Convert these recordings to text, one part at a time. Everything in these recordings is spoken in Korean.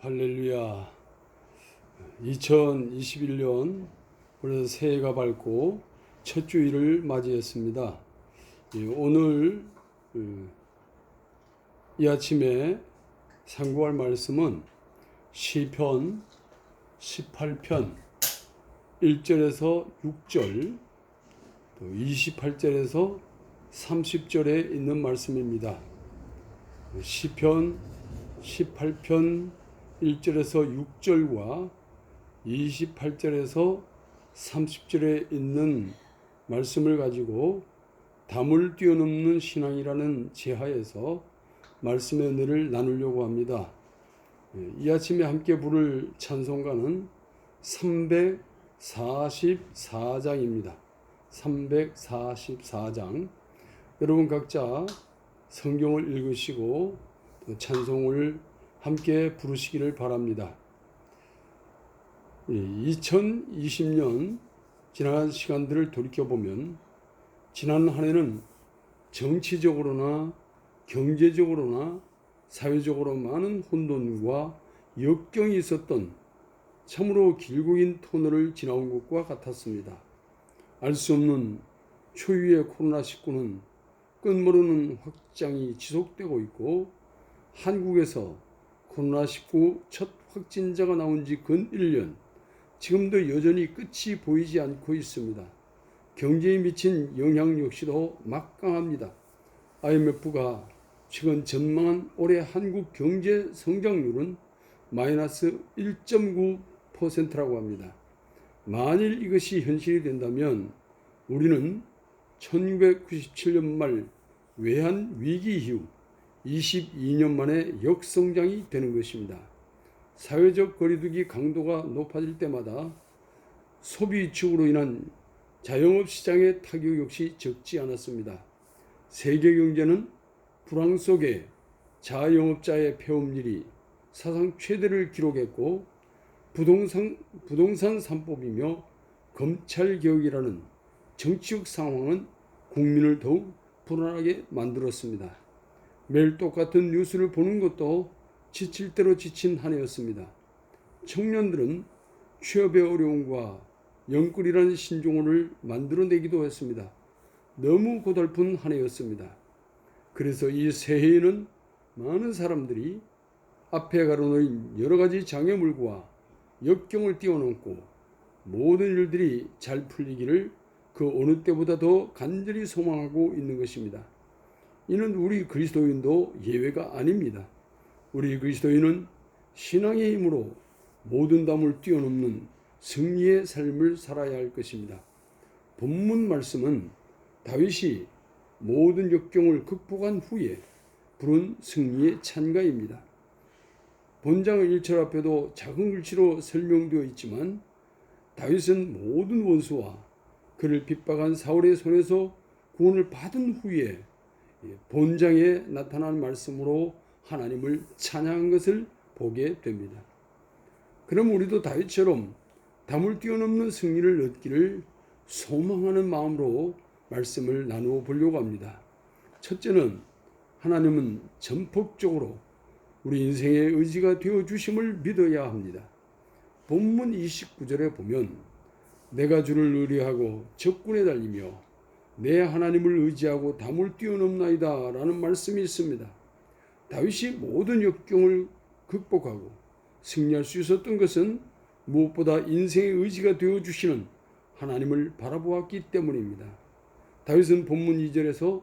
할렐루야. 2021년 벌써 새해가 밝고 첫 주일을 맞이했습니다. 예, 오늘 음, 이 아침에 상고할 말씀은 시편 18편 1절에서 6절 또 28절에서 30절에 있는 말씀입니다. 시편 18편 1절에서 6절과 28절에서 30절에 있는 말씀을 가지고 담을 뛰어넘는 신앙이라는 제하에서 말씀의 은혜를 나누려고 합니다. 예, 이 아침에 함께 부를 찬송가는 344장입니다. 344장. 여러분 각자 성경을 읽으시고 또 찬송을 함께 부르시기를 바랍니다. 2020년 지나간 시간들을 돌이켜보면 지난 한 해는 정치적으로나 경제적으로나 사회적으로 많은 혼돈과 역경이 있었던 참으로 길고 긴 터널을 지나온 것과 같았습니다. 알 수 없는 초유의 코로나19는 끝모르는 확장이 지속되고 있고 한국에서 코로나19 첫 확진자가 나온 지 근 1년, 지금도 여전히 끝이 보이지 않고 있습니다. 경제에 미친 영향 역시도 막강합니다. IMF가 최근 전망한 올해 한국 경제 성장률은 마이너스 1.9%라고 합니다. 만일 이것이 현실이 된다면 우리는 1997년 말 외환 위기 이후 22년 만에 역성장이 되는 것입니다. 사회적 거리두기 강도가 높아질 때마다 소비 위축으로 인한 자영업 시장의 타격 역시 적지 않았습니다. 세계 경제는 불황 속에 자영업자의 폐업률이 사상 최대를 기록했고 부동산 부동산 3법이며 검찰 개혁이라는 정치적 상황은 국민을 더욱 불안하게 만들었습니다. 매일 똑같은 뉴스를 보는 것도 지칠 대로 지친 한 해였습니다. 청년들은 취업의 어려움과 영끌이라는 신종어를 만들어내기도 했습니다. 너무 고달픈 한 해였습니다. 그래서 이 새해에는 많은 사람들이 앞에 가로놓인 여러 가지 장애물과 역경을 뛰어넘고 모든 일들이 잘 풀리기를 그 어느 때보다 더 간절히 소망하고 있는 것입니다. 이는 우리 그리스도인도 예외가 아닙니다. 우리 그리스도인은 신앙의 힘으로 모든 담을 뛰어넘는 승리의 삶을 살아야 할 것입니다. 본문 말씀은 다윗이 모든 역경을 극복한 후에 부른 승리의 찬가입니다. 본장 1절 앞에도 작은 글씨로 설명되어 있지만 다윗은 모든 원수와 그를 핍박한 사울의 손에서 구원을 받은 후에 본장에 나타난 말씀으로 하나님을 찬양한 것을 보게 됩니다. 그럼 우리도 다윗처럼 담을 뛰어넘는 승리를 얻기를 소망하는 마음으로 말씀을 나누어 보려고 합니다. 첫째는 하나님은 전폭적으로 우리 인생의 의지가 되어 주심을 믿어야 합니다. 본문 29절에 보면 내가 주를 의뢰하고 적군에 달리며 내 하나님을 의지하고 담을 뛰어넘나이다 라는 말씀이 있습니다. 다윗이 모든 역경을 극복하고 승리할 수 있었던 것은 무엇보다 인생의 의지가 되어 주시는 하나님을 바라보았기 때문입니다. 다윗은 본문 2절에서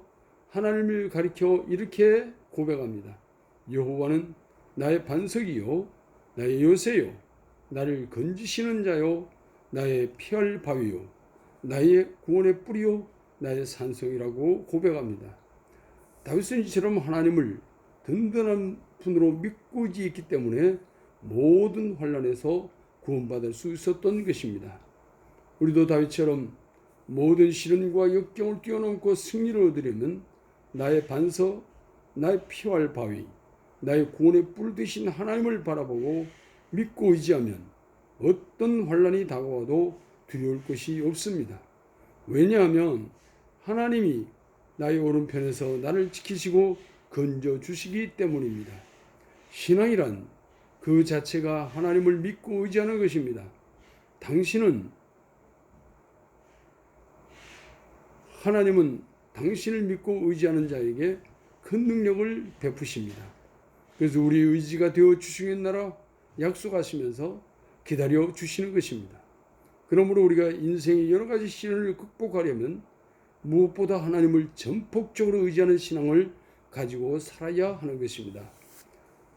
하나님을 가리켜 이렇게 고백합니다. 여호와는 나의 반석이요 나의 요새요 나를 건지시는 자요 나의 피할 바위요 나의 구원의 뿌리요 나의 산성이라고 고백합니다. 다윗은 이처럼 하나님을 든든한 분으로 믿고 있기 때문에 모든 환란에서 구원받을 수 있었던 것입니다. 우리도 다윗처럼 모든 시련과 역경을 뛰어넘고 승리를 얻으려면 나의 반석, 나의 피할 바위, 나의 구원의 뿔 되신 하나님을 바라보고 믿고 의지하면 어떤 환란이 다가와도 두려울 것이 없습니다. 왜냐하면 하나님이 나의 오른편에서 나를 지키시고 건져 주시기 때문입니다. 신앙이란 그 자체가 하나님을 믿고 의지하는 것입니다. 당신은 하나님은 당신을 믿고 의지하는 자에게 큰 능력을 베푸십니다. 그래서 우리 의지가 되어 주시겠나라 약속하시면서 기다려 주시는 것입니다. 그러므로 우리가 인생의 여러 가지 시련을 극복하려면 무엇보다 하나님을 전폭적으로 의지하는 신앙을 가지고 살아야 하는 것입니다.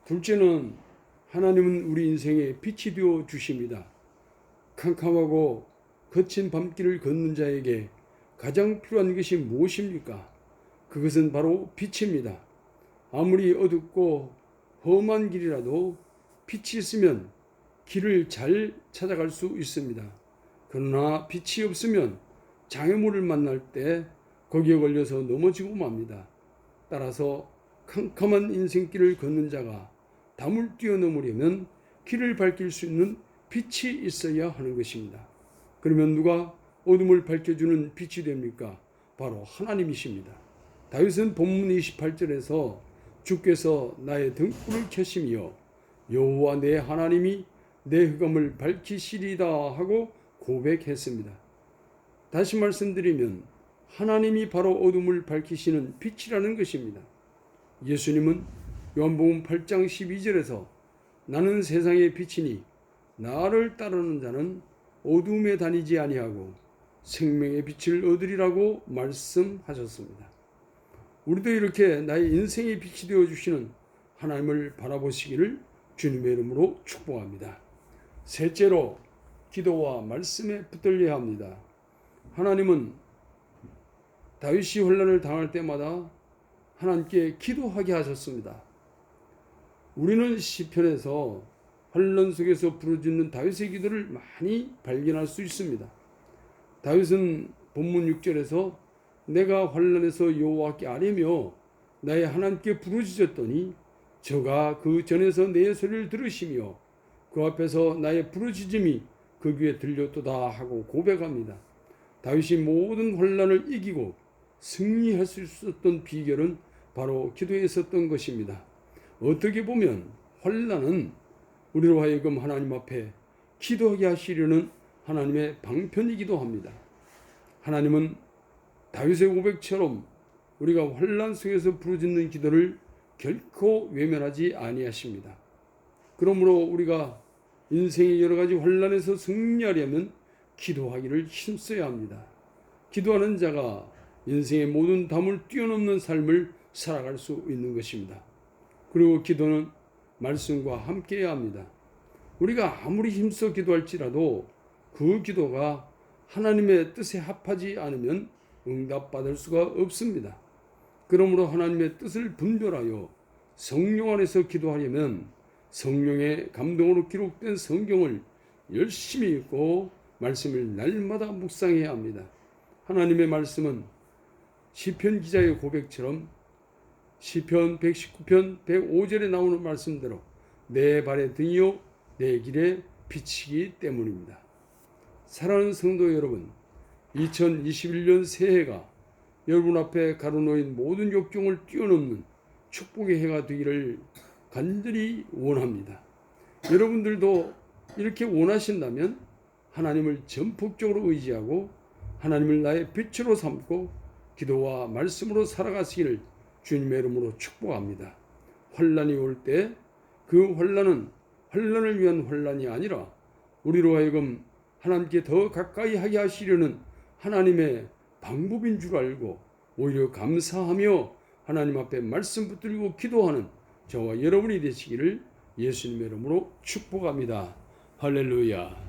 둘째는 하나님은 우리 인생에 빛이 되어 주십니다. 캄캄하고 거친 밤길을 걷는 자에게 가장 필요한 것이 무엇입니까? 그것은 바로 빛입니다. 아무리 어둡고 험한 길이라도 빛이 있으면 길을 잘 찾아갈 수 있습니다. 그러나 빛이 없으면 장애물을 만날 때 거기에 걸려서 넘어지고 맙니다. 따라서 캄캄한 인생길을 걷는 자가 담을 뛰어넘으려면 길을 밝힐 수 있는 빛이 있어야 하는 것입니다. 그러면 누가 어둠을 밝혀주는 빛이 됩니까? 바로 하나님이십니다. 다윗은 본문 28절에서 주께서 나의 등불을 켜시며 여호와 내 하나님이 내 흑암을 밝히시리다 하고 고백했습니다. 다시 말씀드리면 하나님이 바로 어둠을 밝히시는 빛이라는 것입니다. 예수님은 요한복음 8장 12절에서 나는 세상의 빛이니 나를 따르는 자는 어둠에 다니지 아니하고 생명의 빛을 얻으리라고 말씀하셨습니다. 우리도 이렇게 나의 인생의 빛이 되어 주시는 하나님을 바라보시기를 주님의 이름으로 축복합니다. 셋째로 기도와 말씀에 붙들려야 합니다. 하나님은 다윗이 혼란을 당할 때마다 하나님께 기도하게 하셨습니다. 우리는 시편에서 혼란 속에서 부르짖는 다윗의 기도를 많이 발견할 수 있습니다. 다윗은 본문 6절에서 내가 환란에서 여호와께 아뢰며 나의 하나님께 부르짖었더니 저가 그 전에서 내 소리를 들으시며 그 앞에서 나의 부르짖음이 그 귀에 들렸도다 하고 고백합니다. 다윗이 모든 혼란을 이기고 승리할 수 있었던 비결은 바로 기도에 있었던 것입니다. 어떻게 보면 혼란은 우리로 하여금 하나님 앞에 기도하게 하시려는 하나님의 방편이기도 합니다. 하나님은 다윗의 고백처럼 우리가 혼란 속에서 부르짖는 기도를 결코 외면하지 아니하십니다. 그러므로 우리가 인생의 여러 가지 혼란에서 승리하려면 기도하기를 힘써야 합니다. 기도하는 자가 인생의 모든 담을 뛰어넘는 삶을 살아갈 수 있는 것입니다. 그리고 기도는 말씀과 함께해야 합니다. 우리가 아무리 힘써 기도할지라도 그 기도가 하나님의 뜻에 합하지 않으면 응답받을 수가 없습니다. 그러므로 하나님의 뜻을 분별하여 성령 안에서 기도하려면 성령의 감동으로 기록된 성경을 열심히 읽고 말씀을 날마다 묵상해야 합니다. 하나님의 말씀은 시편 기자의 고백처럼 시편 119편 105절에 나오는 말씀대로 내 발의 등이요 내 길에 비치기 때문입니다. 사랑하는 성도 여러분, 2021년 새해가 여러분 앞에 가로놓인 모든 욕정을 뛰어넘는 축복의 해가 되기를 간절히 원합니다. 여러분들도 이렇게 원하신다면 하나님을 전폭적으로 의지하고 하나님을 나의 빛으로 삼고 기도와 말씀으로 살아가시기를 주님의 이름으로 축복합니다. 환란이 올 때 그 환란은 환란을 위한 환란이 아니라 우리로 하여금 하나님께 더 가까이 하게 하시려는 하나님의 방법인 줄 알고 오히려 감사하며 하나님 앞에 말씀 붙들고 기도하는 저와 여러분이 되시기를 예수님의 이름으로 축복합니다. 할렐루야.